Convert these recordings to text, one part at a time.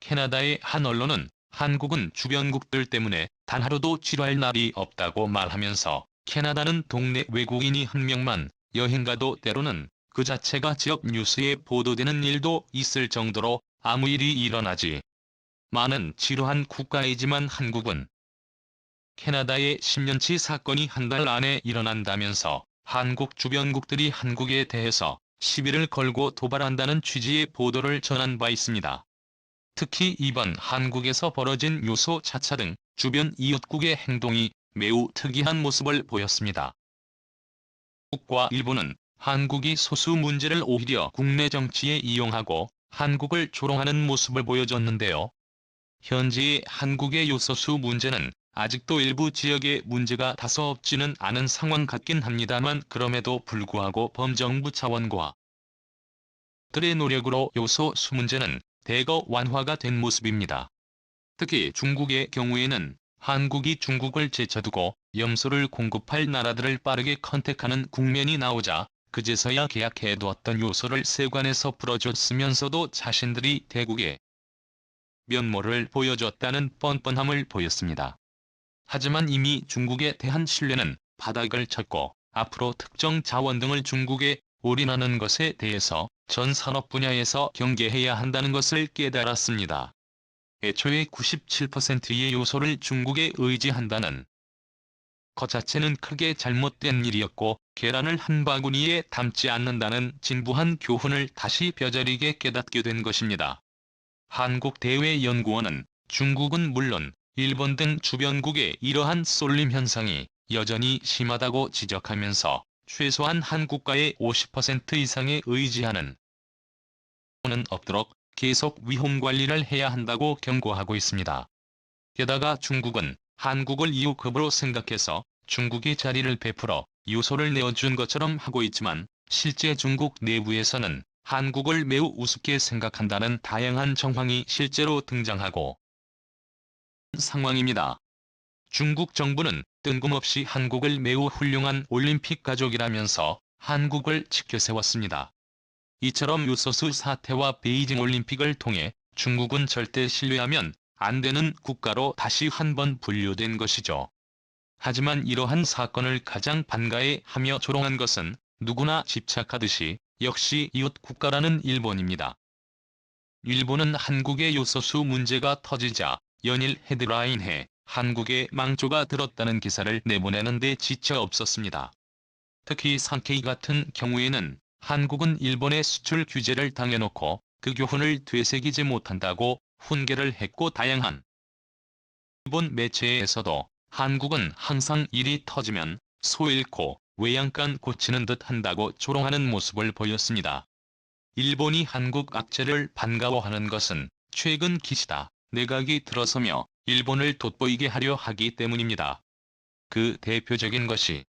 캐나다의 한 언론은 한국은 주변국들 때문에 단 하루도 지루할 날이 없다고 말하면서 캐나다는 동네 외국인이 한 명만 여행 가도 때로는 그 자체가 지역 뉴스에 보도되는 일도 있을 정도로 아무 일이 일어나지. 많은 지루한 국가이지만 한국은 캐나다의 10년치 사건이 한 달 안에 일어난다면서 한국 주변국들이 한국에 대해서 시비를 걸고 도발한다는 취지의 보도를 전한 바 있습니다. 특히 이번 한국에서 벌어진 요소 차차 등 주변 이웃국의 행동이 매우 특이한 모습을 보였습니다. 국과 일본은 한국이 소수 문제를 오히려 국내 정치에 이용하고 한국을 조롱하는 모습을 보여줬는데요. 현재의 한국의 요소수 문제는 아직도 일부 지역의 문제가 다소 없지는 않은 상황 같긴 합니다만 그럼에도 불구하고 범정부 차원과 들의 노력으로 요소수 문제는 대거 완화가 된 모습입니다. 특히 중국의 경우에는 한국이 중국을 제쳐두고 염소를 공급할 나라들을 빠르게 컨택하는 국면이 나오자 그제서야 계약해두었던 요소를 세관에서 풀어줬으면서도 자신들이 대국에 면모를 보여줬다는 뻔뻔함을 보였습니다. 하지만 이미 중국에 대한 신뢰는 바닥을 쳤고 앞으로 특정 자원 등을 중국에 올인하는 것에 대해서 전 산업 분야에서 경계해야 한다는 것을 깨달았습니다. 애초에 97%의 요소를 중국에 의지한다는 것 자체는 크게 잘못된 일이었고 계란을 한 바구니에 담지 않는다는 진부한 교훈을 다시 뼈저리게 깨닫게 된 것입니다. 한국대외연구원은 중국은 물론 일본 등 주변국의 이러한 쏠림 현상이 여전히 심하다고 지적하면서 최소한 한국가의 50% 이상에 의지하는 는 없도록 계속 위험 관리를 해야 한다고 경고하고 있습니다. 게다가 중국은 한국을 이웃급으로 생각해서 중국이 자리를 베풀어 요소를 내어준 것처럼 하고 있지만 실제 중국 내부에서는 한국을 매우 우습게 생각한다는 다양한 정황이 실제로 등장하고 상황입니다. 중국 정부는 뜬금없이 한국을 매우 훌륭한 올림픽 가족이라면서 한국을 지켜세웠습니다. 이처럼 요소수 사태와 베이징 올림픽을 통해 중국은 절대 신뢰하면 안 되는 국가로 다시 한 번 분류된 것이죠. 하지만 이러한 사건을 가장 반가해 하며 조롱한 것은 누구나 집착하듯이 역시 이웃 국가라는 일본입니다. 일본은 한국의 요소수 문제가 터지자 연일 헤드라인에 한국의 망조가 들었다는 기사를 내보내는 데 지쳐 없었습니다. 특히 산케이 같은 경우에는 한국은 일본의 수출 규제를 당해놓고 그 교훈을 되새기지 못한다고 훈계를 했고 다양한 일본 매체에서도 한국은 항상 일이 터지면 소 잃고 외양간 고치는 듯 한다고 조롱하는 모습을 보였습니다. 일본이 한국 악재를 반가워하는 것은 최근 기시다 내각이 들어서며 일본을 돋보이게 하려 하기 때문입니다. 그 대표적인 것이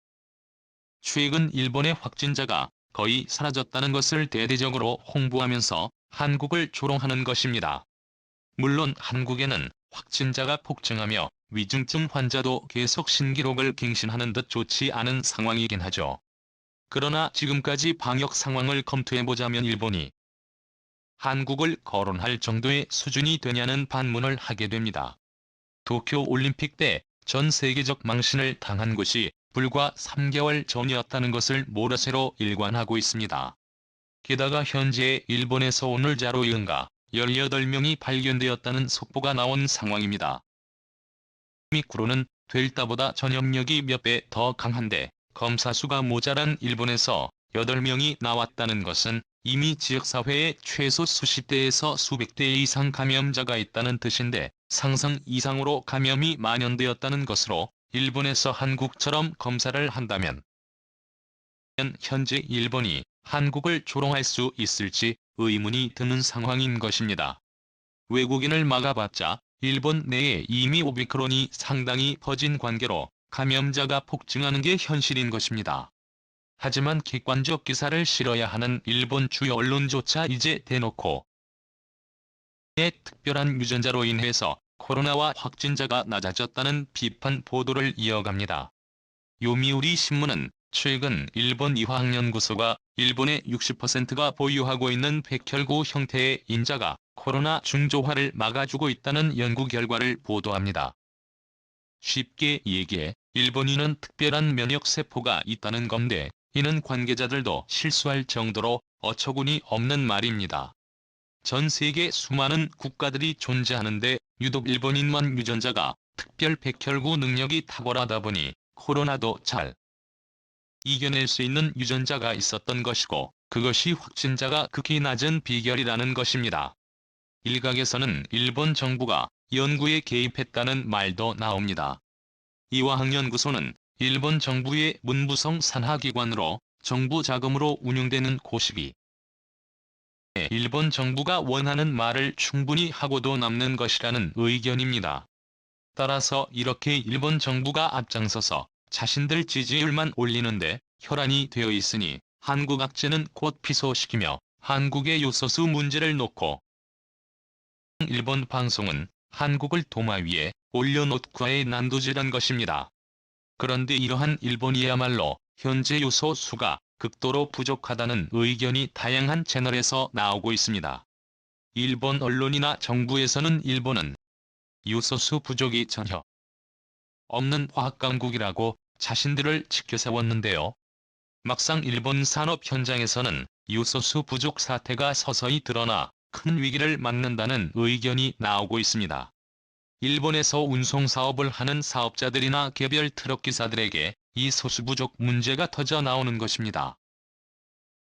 최근 일본의 확진자가 거의 사라졌다는 것을 대대적으로 홍보하면서 한국을 조롱하는 것입니다. 물론 한국에는 확진자가 폭증하며 위중증 환자도 계속 신기록을 갱신하는 듯 좋지 않은 상황이긴 하죠. 그러나 지금까지 방역 상황을 검토해보자면 일본이 한국을 거론할 정도의 수준이 되냐는 반문을 하게 됩니다. 도쿄 올림픽 때 전 세계적 망신을 당한 곳이 불과 3개월 전이었다는 것을 모라세로 일관하고 있습니다. 게다가 현재 일본에서 오늘 자로 이은가 18명이 발견되었다는 속보가 나온 상황입니다. 미쿠로는 델타보다 전염력이 몇 배 더 강한데 검사 수가 모자란 일본에서 8명이 나왔다는 것은 이미 지역사회에 최소 수십 대에서 수백 대 이상 감염자가 있다는 뜻인데 상상 이상으로 감염이 만연되었다는 것으로 일본에서 한국처럼 검사를 한다면 현재 일본이 한국을 조롱할 수 있을지 의문이 드는 상황인 것입니다. 외국인을 막아봤자 일본 내에 이미 오미크론이 상당히 퍼진 관계로 감염자가 폭증하는 게 현실인 것입니다. 하지만 객관적 기사를 실어야 하는 일본 주요 언론조차 이제 대놓고 의 특별한 유전자로 인해서 코로나와 확진자가 낮아졌다는 비판 보도를 이어갑니다. 요미우리 신문은 최근 일본 이화학연구소가 일본의 60%가 보유하고 있는 백혈구 형태의 인자가 코로나 중조화를 막아주고 있다는 연구 결과를 보도합니다. 쉽게 얘기해 일본인은 특별한 면역세포가 있다는 건데 이는 관계자들도 실수할 정도로 어처구니 없는 말입니다. 전 세계 수많은 국가들이 존재하는데 유독 일본인만 유전자가 특별 백혈구 능력이 탁월하다 보니 코로나도 잘 이겨낼 수 있는 유전자가 있었던 것이고 그것이 확진자가 극히 낮은 비결이라는 것입니다. 일각에서는 일본 정부가 연구에 개입했다는 말도 나옵니다. 이화학연구소는 일본 정부의 문부성 산하기관으로 정부 자금으로 운영되는 곳이기 일본 정부가 원하는 말을 충분히 하고도 남는 것이라는 의견입니다. 따라서 이렇게 일본 정부가 앞장서서 자신들 지지율만 올리는데 혈안이 되어 있으니 한국 악재는 곧 피소시키며 한국의 요소수 문제를 놓고 일본 방송은 한국을 도마 위에 올려놓고의 난도질한 것입니다. 그런데 이러한 일본이야말로 현재 요소수가 극도로 부족하다는 의견이 다양한 채널에서 나오고 있습니다. 일본 언론이나 정부에서는 일본은 요소수 부족이 전혀 없는 화학강국이라고 자신들을 지켜세웠는데요. 막상 일본 산업 현장에서는 요소수 부족 사태가 서서히 드러나 큰 위기를 맞는다는 의견이 나오고 있습니다. 일본에서 운송 사업을 하는 사업자들이나 개별 트럭 기사들에게 이 소수 부족 문제가 터져 나오는 것입니다.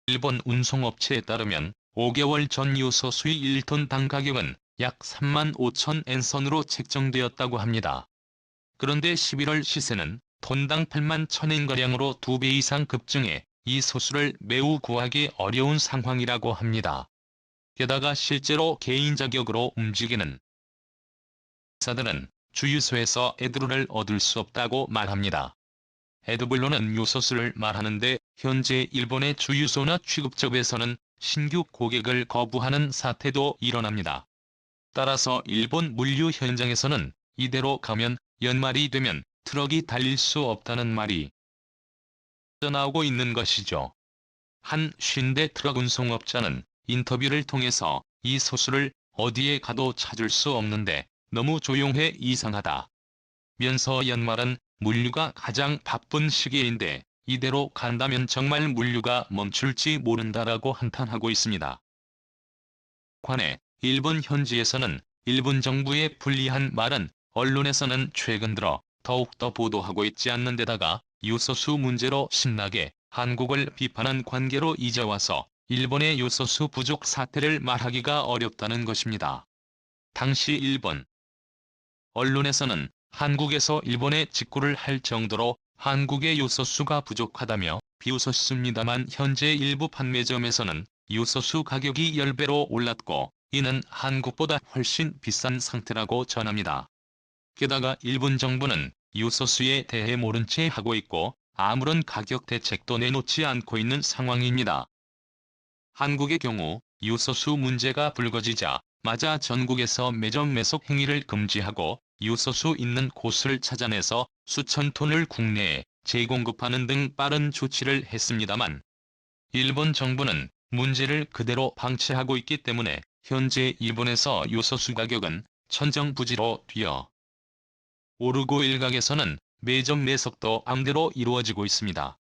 일본 운송업체에 따르면 5개월 전 요소수의 1톤당 가격은 약 3만 5천 엔선으로 책정되었다고 합니다. 그런데 11월 시세는 톤당 8만 1천엔가량으로 2배 이상 급증해 이 소수를 매우 구하기 어려운 상황이라고 합니다. 게다가 실제로 개인 자격으로 움직이는 사들은 주유소에서 에드로를 얻을 수 없다고 말합니다. 에드블로는 요소수를 말하는데 현재 일본의 주유소나 취급점에서는 신규 고객을 거부하는 사태도 일어납니다. 따라서 일본 물류 현장에서는 이대로 가면 연말이 되면 트럭이 달릴 수 없다는 말이 나오고 있는 것이죠. 한 쉰대 트럭 운송업자는 인터뷰를 통해서 이 소수를 어디에 가도 찾을 수 없는데 너무 조용해 이상하다. 면서 연말은 물류가 가장 바쁜 시기인데 이대로 간다면 정말 물류가 멈출지 모른다라고 한탄하고 있습니다. 관해 일본 현지에서는 일본 정부의 불리한 말은 언론에서는 최근 들어 더욱더 보도하고 있지 않는 데다가 요소수 문제로 신나게 한국을 비판한 관계로 이제 와서 일본의 요소수 부족 사태를 말하기가 어렵다는 것입니다. 당시 일본 언론에서는 한국에서 일본에 직구를 할 정도로 한국의 요소수가 부족하다며 비웃었습니다만 현재 일부 판매점에서는 요소수 가격이 10배로 올랐고 이는 한국보다 훨씬 비싼 상태라고 전합니다. 게다가 일본 정부는 요소수에 대해 모른 채 하고 있고 아무런 가격 대책도 내놓지 않고 있는 상황입니다. 한국의 경우 요소수 문제가 불거지자 마자 전국에서 매점 매속 행위를 금지하고 요소수 있는 곳을 찾아내서 수천 톤을 국내에 재공급하는 등 빠른 조치를 했습니다만 일본 정부는 문제를 그대로 방치하고 있기 때문에 현재 일본에서 요소수 가격은 천정부지로 뛰어 오르고 일각에서는 매점 매석도 암대로 이루어지고 있습니다.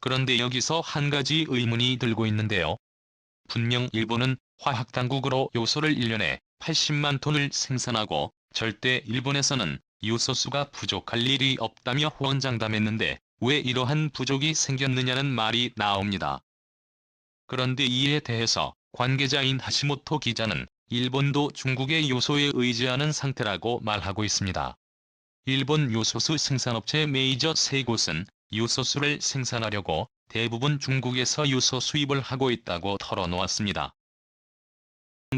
그런데 여기서 한 가지 의문이 들고 있는데요. 분명 일본은 화학당국으로 요소를 1년에 80만 톤을 생산하고 절대 일본에서는 요소수가 부족할 일이 없다며 호언장담했는데 왜 이러한 부족이 생겼느냐는 말이 나옵니다. 그런데 이에 대해서 관계자인 하시모토 기자는 일본도 중국의 요소에 의지하는 상태라고 말하고 있습니다. 일본 요소수 생산업체 메이저 세 곳은 요소수를 생산하려고 대부분 중국에서 요소 수입을 하고 있다고 털어놓았습니다.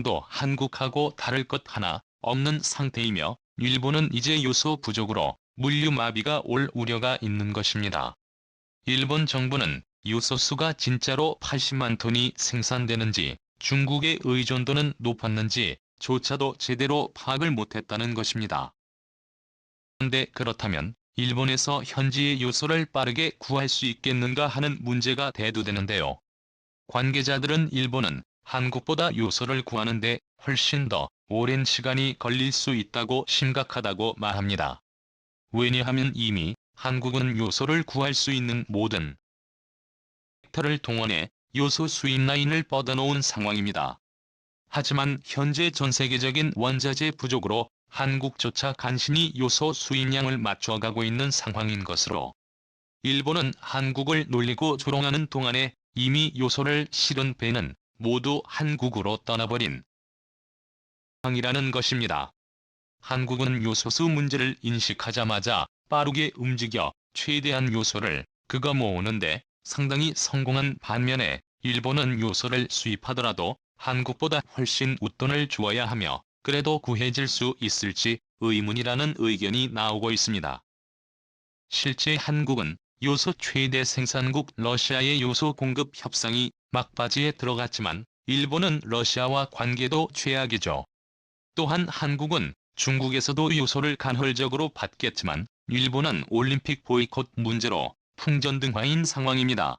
도 한국하고 다를 것 하나 없는 상태이며 일본은 이제 요소 부족으로 물류 마비가 올 우려가 있는 것입니다. 일본 정부는 요소수가 진짜로 80만 톤이 생산되는지 중국의 의존도는 높았는지 조차도 제대로 파악을 못했다는 것입니다. 그런데 그렇다면 일본에서 현지의 요소를 빠르게 구할 수 있겠는가 하는 문제가 대두되는데요. 관계자들은 일본은 한국보다 요소를 구하는 데 훨씬 더 오랜 시간이 걸릴 수 있다고 심각하다고 말합니다. 왜냐하면 이미 한국은 요소를 구할 수 있는 모든 벡터를 동원해 요소 수입 라인을 뻗어놓은 상황입니다. 하지만 현재 전 세계적인 원자재 부족으로 한국조차 간신히 요소 수입량을 맞춰가고 있는 상황인 것으로 일본은 한국을 놀리고 조롱하는 동안에 이미 요소를 실은 배는 모두 한국으로 떠나버린 상황이라는 것입니다. 한국은 요소수 문제를 인식하자마자 빠르게 움직여 최대한 요소를 그거 모으는데 상당히 성공한 반면에 일본은 요소를 수입하더라도 한국보다 훨씬 웃돈을 주어야 하며 그래도 구해질 수 있을지 의문이라는 의견이 나오고 있습니다. 실제 한국은 요소 최대 생산국 러시아의 요소 공급 협상이 막바지에 들어갔지만 일본은 러시아와 관계도 최악이죠. 또한 한국은 중국에서도 요소를 간헐적으로 받겠지만 일본은 올림픽 보이콧 문제로 풍전등화인 상황입니다.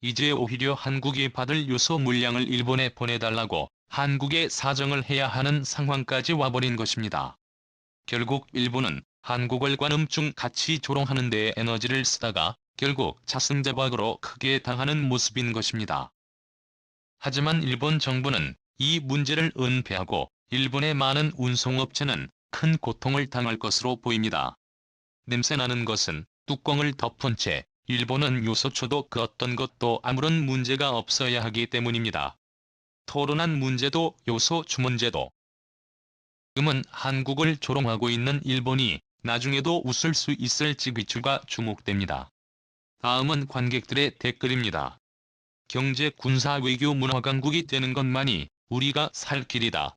이제 오히려 한국이 받을 요소 물량을 일본에 보내달라고 한국에 사정을 해야 하는 상황까지 와버린 것입니다. 결국 일본은 한국을 관음증 같이 조롱하는 데에 에너지를 쓰다가 결국 자승자박으로 크게 당하는 모습인 것입니다. 하지만 일본 정부는 이 문제를 은폐하고 일본의 많은 운송업체는 큰 고통을 당할 것으로 보입니다. 냄새나는 것은 뚜껑을 덮은 채 일본은 요소초도 그 어떤 것도 아무런 문제가 없어야 하기 때문입니다. 토론한 문제도 요소 주 문제도 지금은 한국을 조롱하고 있는 일본이 나중에도 웃을 수 있을지 귀추가 주목됩니다. 다음은 관객들의 댓글입니다. 경제, 군사, 외교, 문화 강국이 되는 것만이 우리가 살 길이다.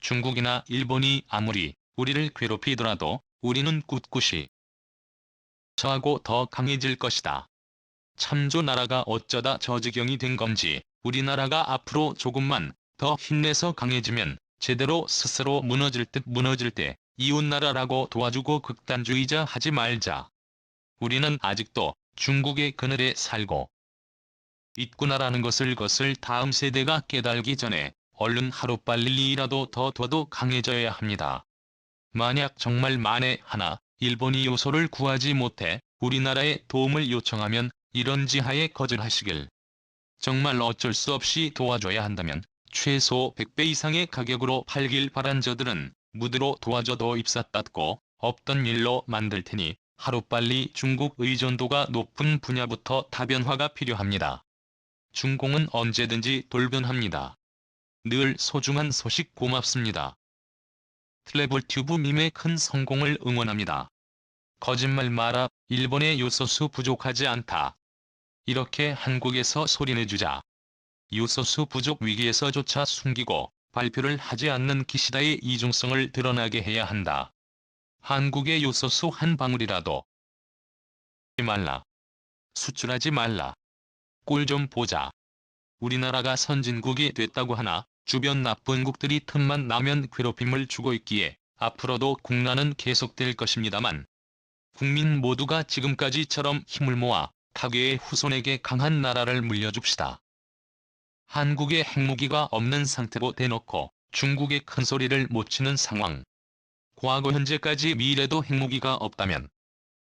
중국이나 일본이 아무리 우리를 괴롭히더라도 우리는 꿋꿋이 저하고 더 강해질 것이다. 참조 나라가 어쩌다 저 지경이 된 건지 우리나라가 앞으로 조금만 더 힘내서 강해지면 제대로 스스로 무너질 듯 무너질 때 이웃나라라고 도와주고 극단주의자 하지 말자. 우리는 아직도 중국의 그늘에 살고 있구나라는 것을 것을 다음 세대가 깨달기 전에 얼른 하루빨리라도 더 둬도 강해져야 합니다. 만약 정말 만에 하나 일본이 요소를 구하지 못해 우리나라에 도움을 요청하면 이런 지하에 거절하시길. 정말 어쩔 수 없이 도와줘야 한다면 최소 100배 이상의 가격으로 팔길 바란 저들은 무드로 도와줘도 입사 닫고 없던 일로 만들 테니 하루빨리 중국 의존도가 높은 분야부터 다변화가 필요합니다. 중공은 언제든지 돌변합니다. 늘 소중한 소식 고맙습니다. 트래블 튜브 밈의 큰 성공을 응원합니다. 거짓말 마라, 일본의 요소수 부족하지 않다. 이렇게 한국에서 소리내주자. 요소수 부족 위기에서조차 숨기고 발표를 하지 않는 기시다의 이중성을 드러나게 해야 한다. 한국의 요소수 한 방울이라도 말라. 수출하지 말라. 꼴 좀 보자. 우리나라가 선진국이 됐다고 하나 주변 나쁜 국들이 틈만 나면 괴롭힘을 주고 있기에 앞으로도 국난은 계속될 것입니다만 국민 모두가 지금까지처럼 힘을 모아 타계의 후손에게 강한 나라를 물려줍시다. 한국에 핵무기가 없는 상태로 대놓고 중국에 큰 소리를 못 치는 상황. 과거 현재까지 미래도 핵무기가 없다면